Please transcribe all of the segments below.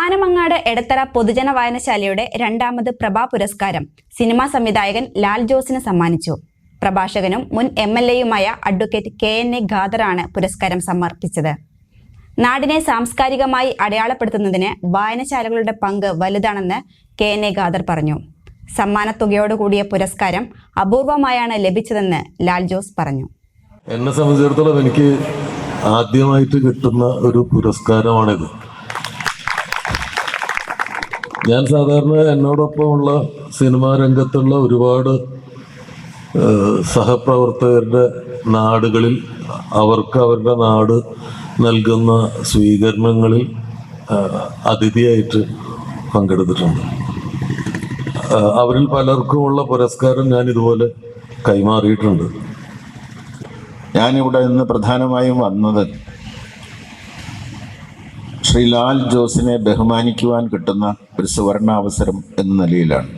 ആനമങ്ങാട് എടത്തറ പൊതുജന വായനശാലയുടെ രണ്ടാമത് പ്രഭാ പുരസ്കാരം സിനിമാ സംവിധായകൻ ലാൽ ജോസിന് സമ്മാനിച്ചു. പ്രഭാഷകനും മുൻ എം എൽ എയുമായ അഡ്വക്കേറ്റ് കെ എൻ എ ഖാദറാണ് പുരസ്കാരം സമർപ്പിച്ചത്. നാടിനെ സാംസ്കാരികമായി അടയാളപ്പെടുത്തുന്നതിന് വായനശാലകളുടെ പങ്ക് വലുതാണെന്ന് കെ എൻ എ ഖാദർ പറഞ്ഞു. സമ്മാനത്തുകയോട് കൂടിയ പുരസ്കാരം അപൂർവമായാണ് ലഭിച്ചതെന്ന് ലാൽ ജോസ് പറഞ്ഞു. എന്നെ സംബന്ധിച്ചിടത്തോളം എനിക്ക് ആദ്യമായിട്ട് കിട്ടുന്ന ഒരു പുരസ്കാരമാണിത്. ഞാൻ സാധാരണ എന്നോടൊപ്പമുള്ള സിനിമാ രംഗത്തുള്ള ഒരുപാട് സഹപ്രവർത്തകരുടെ നാടുകളിൽ അവർക്ക് അവരുടെ നാട് നൽകുന്ന സ്വീകരണങ്ങളിൽ അതിഥിയായിട്ട് പങ്കെടുത്തിട്ടുണ്ട്. അവരിൽ പലർക്കുമുള്ള പുരസ്കാരം ഞാൻ ഇതുപോലെ കൈമാറിയിട്ടുണ്ട്. ഞാനിവിടെ ഇന്ന് പ്രധാനമായും വന്നത് ശ്രീ ലാൽ ജോസിനെ ബഹുമാനിക്കുവാൻ കിട്ടുന്ന ഒരു സുവർണ അവസരം എന്ന നിലയിലാണ്.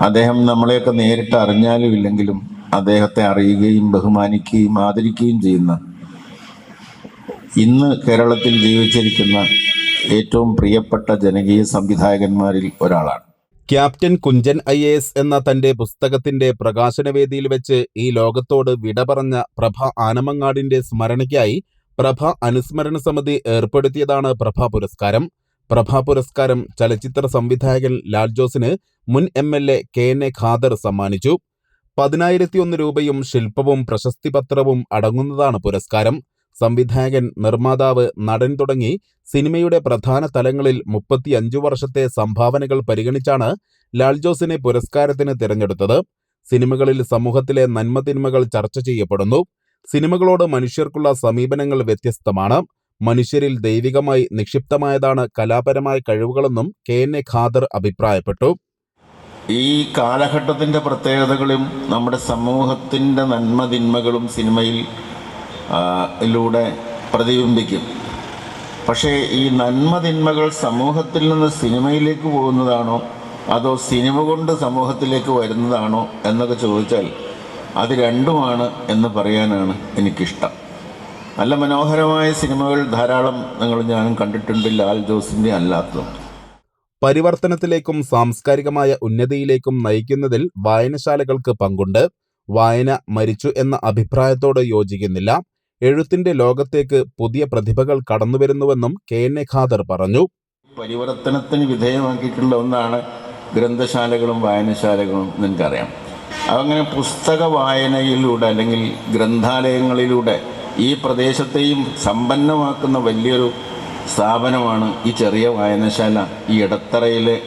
അദ്ദേഹം നമ്മളെയൊക്കെ നേരിട്ട് അറിഞ്ഞാലും ഇല്ലെങ്കിലും അദ്ദേഹത്തെ അറിയുകയും ബഹുമാനിക്കുകയും ആദരിക്കുകയും ചെയ്യുന്ന ഇന്ന് കേരളത്തിൽ ജീവിച്ചിരിക്കുന്ന ഏറ്റവും പ്രിയപ്പെട്ട ജനകീയ സംവിധായകന്മാരിൽ ഒരാളാണ്. ക്യാപ്റ്റൻ കുഞ്ചൻ ഐ എസ് എന്ന തന്റെ പുസ്തകത്തിന്റെ പ്രകാശനവേദിയിൽ വെച്ച് ഈ ലോകത്തോട് വിട പറഞ്ഞ പ്രഭ ആനമങ്ങാടിന്റെ സ്മരണയ്ക്കായി പ്രഭ അനുസ്മരണ സമിതി ഏർപ്പെടുത്തിയതാണ് പ്രഭ പുരസ്കാരം. പ്രഭ പുരസ്കാരം ചലച്ചിത്ര സംവിധായകൻ ലാൽ ജോസിന് മുൻ M L A K N A Khader സമ്മാനിച്ചു. പതിനായിരത്തിയൊന്ന് രൂപയും ശില്പവും പ്രശസ്തിപത്രവും അടങ്ങുന്നതാണ് പുരസ്കാരം. സംവിധായകൻ നിർമ്മാതാവ് നടൻ തുടങ്ങി സിനിമയുടെ പ്രധാന തലങ്ങളിൽ മുപ്പത്തിയഞ്ചു വർഷത്തെ സംഭാവനകൾ പരിഗണിച്ചാണ് ലാൽ ജോസിനെ പുരസ്കാരത്തിന് തിരഞ്ഞെടുത്തത്. സിനിമകളിൽ സമൂഹത്തിലെ നന്മതിന്മകൾ ചർച്ച ചെയ്യപ്പെടുന്നു. സിനിമകളോട് മനുഷ്യർക്കുള്ള സമീപനങ്ങൾ വ്യത്യസ്തമാണ്. മനുഷ്യരിൽ ദൈവികമായി നിക്ഷിപ്തമായതാണ് കലാപരമായ കഴിവുകളെന്നും കെ എൻ എ ഖാദർ അഭിപ്രായപ്പെട്ടു. ഈ കാലഘട്ടത്തിന്റെ പ്രത്യേകതകളും നമ്മുടെ സമൂഹത്തിന്റെ നന്മതിന്മകളും സിനിമയിൽ ലൂടെ പ്രതിബിംബിക്കും. പക്ഷേ ഈ നന്മതിന്മകൾ സമൂഹത്തിൽ നിന്ന് സിനിമയിലേക്ക് പോകുന്നതാണോ അതോ സിനിമ കൊണ്ട് സമൂഹത്തിലേക്ക് വരുന്നതാണോ എന്നൊക്കെ ചോദിച്ചാൽ അത് രണ്ടുമാണ് എന്ന് പറയാനാണ് എനിക്കിഷ്ടം. നല്ല മനോഹരമായ സിനിമകൾ ധാരാളം നിങ്ങൾ ഞാനും കണ്ടിട്ടുണ്ട് ലാൽ ജോസിന്റെ അല്ലാത്തതും. പരിവർത്തനത്തിലേക്കും സാംസ്കാരികമായ ഉന്നതിയിലേക്കും നയിക്കുന്നതിൽ വായനശാലകൾക്ക് പങ്കുണ്ട്. വായന മരിച്ചു എന്ന അഭിപ്രായത്തോട് യോജിക്കുന്നില്ല. എഴുത്തിന്റെ ലോകത്തേക്ക് പുതിയ പ്രതിഭകൾ കടന്നുവരുന്നുവെന്നും കെ എൻ എ ഖാദർ പറഞ്ഞു. പരിവർത്തനത്തിന് വിധേയമാക്കിയിട്ടുള്ള ഒന്നാണ് ഗ്രന്ഥശാലകളും വായനശാലകളും നിനക്കറിയാം അങ്ങനെ പുസ്തക വായനയിലൂടെ അല്ലെങ്കിൽ ഗ്രന്ഥാലയങ്ങളിലൂടെ ഈ പ്രദേശത്തെയും സമ്പന്നമാക്കുന്ന വലിയൊരു സ്ഥാപനമാണ് ഈ ചെറിയ വായനശാല ഈ ഇടത്തറയിലെ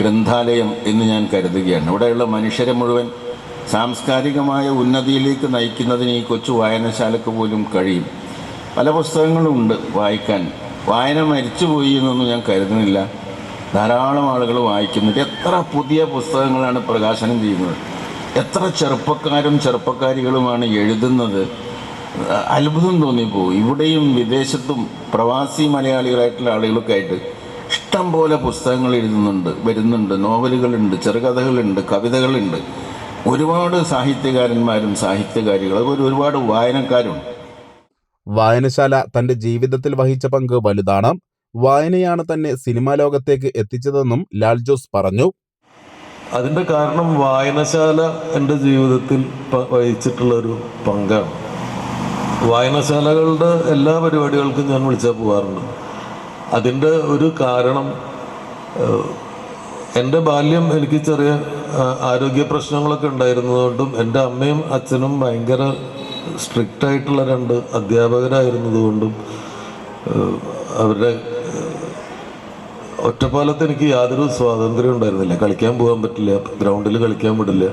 ഗ്രന്ഥാലയം എന്ന് ഞാൻ കരുതുകയാണ്. ഇവിടെയുള്ള മനുഷ്യരെ മുഴുവൻ സാംസ്കാരികമായ ഉന്നതിയിലേക്ക് നയിക്കുന്നതിന് ഈ കൊച്ചു വായനശാലക്ക് പോലും കഴിയും. പല പുസ്തകങ്ങളും ഉണ്ട് വായിക്കാൻ. വായന മരിച്ചുപോയി എന്നൊന്നും ഞാൻ കരുതുന്നില്ല. ധാരാളം ആളുകൾ വായിക്കുന്നുണ്ട്. എത്ര പുതിയ പുസ്തകങ്ങളാണ് പ്രകാശനം ചെയ്യുന്നത്. എത്ര ചെറുപ്പക്കാരും ചെറുപ്പക്കാരികളുമാണ് എഴുതുന്നത്? അത്ഭുതം തോന്നിപ്പോവും ഇവിടെയും വിദേശത്തും പ്രവാസി മലയാളികളായിട്ടുള്ള ആളുകളൊക്കെ ആയിട്ട് ഇഷ്ടം പോലെ പുസ്തകങ്ങൾ എഴുതുന്നുണ്ട് വരുന്നുണ്ട്. നോവലുകളുണ്ട് ചെറുകഥകളുണ്ട് കവിതകളുണ്ട്. ഒരുപാട് സാഹിത്യകാരന്മാരും സാഹിത്യകാരികളും അതുപോലെ ഒരുപാട് വായനക്കാരും വായനശാല തന്റെ ജീവിതത്തിൽ വഹിച്ച പങ്ക് വലുതാണ്. വായനയാണ് തന്നെ സിനിമാ ലോകത്തേക്ക് എത്തിച്ചതെന്നും ലാൽ ജോസ് പറഞ്ഞു. അതിന്റെ കാരണം വായനശാല എന്റെ ജീവിതത്തിൽ വഹിച്ചിട്ടുള്ളൊരു പങ്കാണ്. വായനശാലകളുടെ എല്ലാ പരിപാടികൾക്കും ഞാൻ വിളിച്ചാൽ പോകാറുണ്ട് അതിന്റെ ഒരു കാരണം എന്റെ ബാല്യം എനിക്ക് ചെറിയ ആരോഗ്യ പ്രശ്നങ്ങളൊക്കെ ഉണ്ടായിരുന്നതുകൊണ്ടും എന്റെ അമ്മയും അച്ഛനും ഭയങ്കര സ്ട്രിക്റ്റ് ആയിട്ടുള്ള രണ്ട് അധ്യാപകരായിരുന്നതുകൊണ്ടും അവരുടെ ഒറ്റപ്പാലത്ത് എനിക്ക് യാതൊരു സ്വാതന്ത്ര്യം ഉണ്ടായിരുന്നില്ല. കളിക്കാൻ പോകാൻ പറ്റില്ല. ഗ്രൗണ്ടിൽ കളിക്കാൻ വിടില്ല.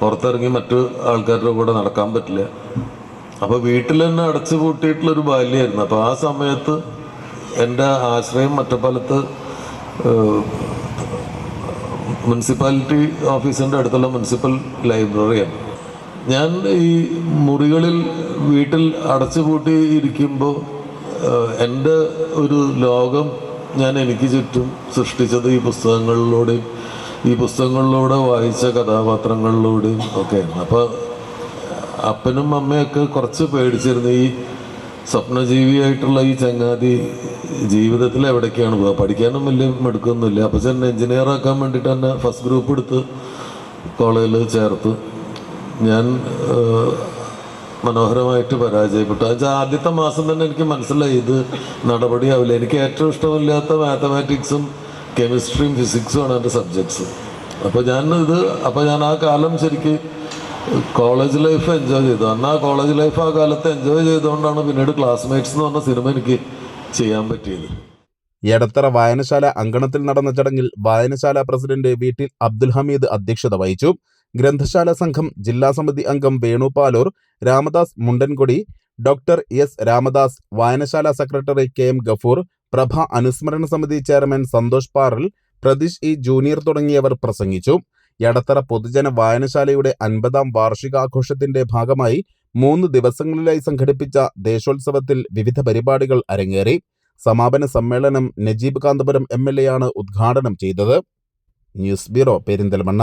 പുറത്തിറങ്ങി മറ്റു ആൾക്കാരുടെ കൂടെ നടക്കാൻ പറ്റില്ല. അപ്പോൾ വീട്ടിൽ തന്നെ അടച്ചു പൂട്ടിയിട്ടുള്ളൊരു ബാല്യമായിരുന്നു. അപ്പോൾ ആ സമയത്ത് എന്റെ ആശ്രയം ഒറ്റപ്പാലത്ത് മുനിസിപ്പാലിറ്റി ഓഫീസിന്റെ അടുത്തുള്ള മുനിസിപ്പൽ ലൈബ്രറിയാണ്. ഞാൻ ഈ മുറികളിൽ വീട്ടിൽ അടച്ചുപൂട്ടി ഇരിക്കുമ്പോൾ എന്റെ ഒരു ലോകം ഞാൻ എനിക്ക് ചുറ്റും സൃഷ്ടിച്ചത് ഈ പുസ്തകങ്ങളിലൂടെയും ഈ പുസ്തകങ്ങളിലൂടെ വായിച്ച കഥാപാത്രങ്ങളിലൂടെയും ഒക്കെയാണ് അപ്പോൾ അപ്പനും അമ്മയൊക്കെ കുറച്ച് പേടിച്ചിരുന്നു ഈ സ്വപ്നജീവിയായിട്ടുള്ള ഈ ചങ്ങാതി ജീവിതത്തിൽ എവിടേക്കാണ് പോകുക പഠിക്കാനും വലിയ മെടുക്കൊന്നുമില്ല. അപ്പച്ചൻ എഞ്ചിനീയർ ആക്കാൻ വേണ്ടിയിട്ട് തന്നെ ഫസ്റ്റ് ഗ്രൂപ്പ് എടുത്ത് കോളേജിൽ ചേർത്ത്. ഞാൻ മനോഹരമായിട്ട് പരാജയപ്പെട്ടു. അത് ആദ്യത്തെ മാസം തന്നെ എനിക്ക് മനസ്സിലായി ഇത് നടപടിയാവില്ല. എനിക്ക് ഏറ്റവും ഇഷ്ടമില്ലാത്ത മാത്തമാറ്റിക്സും കെമിസ്ട്രിയും ഫിസിക്സും ആണ് എന്റെ സബ്ജക്ട്സ്. അപ്പോൾ ഞാൻ ഇത് അപ്പോൾ ഞാൻ ആ കാലം ശരിക്ക് കോളേജ് ലൈഫ് എൻജോയ് ചെയ്തു. അന്ന് ആ കോളേജ് ലൈഫ് ആ കാലത്ത് എൻജോയ് ചെയ്തുകൊണ്ടാണ് പിന്നീട് ക്ലാസ്മേറ്റ്സ് എന്ന് പറഞ്ഞ സിനിമ എനിക്ക് ചെയ്യാൻ പറ്റിയത്. എടത്തറ വായനശാല അങ്കണത്തിൽ നടന്ന ചടങ്ങിൽ വായനശാല പ്രസിഡന്റ് വീട്ടിൽ അബ്ദുൽ ഹമീദ് അധ്യക്ഷത വഹിച്ചു. ഗ്രന്ഥശാല സംഘം ജില്ലാ സമിതി അംഗം വേണു പാലൂർ രാമദാസ് മുണ്ടൻകൊടി ഡോക്ടർ എസ് രാമദാസ് വായനശാല secretary K M Gafoor Prabha അനുസ്മരണ സമിതി chairman Santhosh Paral Pratheesh E junior തുടങ്ങിയവർ പ്രസംഗിച്ചു. എടത്തറ പൊതുജന വായനശാലയുടെ അൻപതാം വാർഷികാഘോഷത്തിന്റെ ഭാഗമായി മൂന്ന് ദിവസങ്ങളിലായി സംഘടിപ്പിച്ച ദേശോത്സവത്തിൽ വിവിധ പരിപാടികൾ അരങ്ങേറി. സമാപന സമ്മേളനം നജീബ് കാന്തപുരം എം എൽ എയാണ് ഉദ്ഘാടനം ചെയ്തത്. News bureau Perinthalmanna.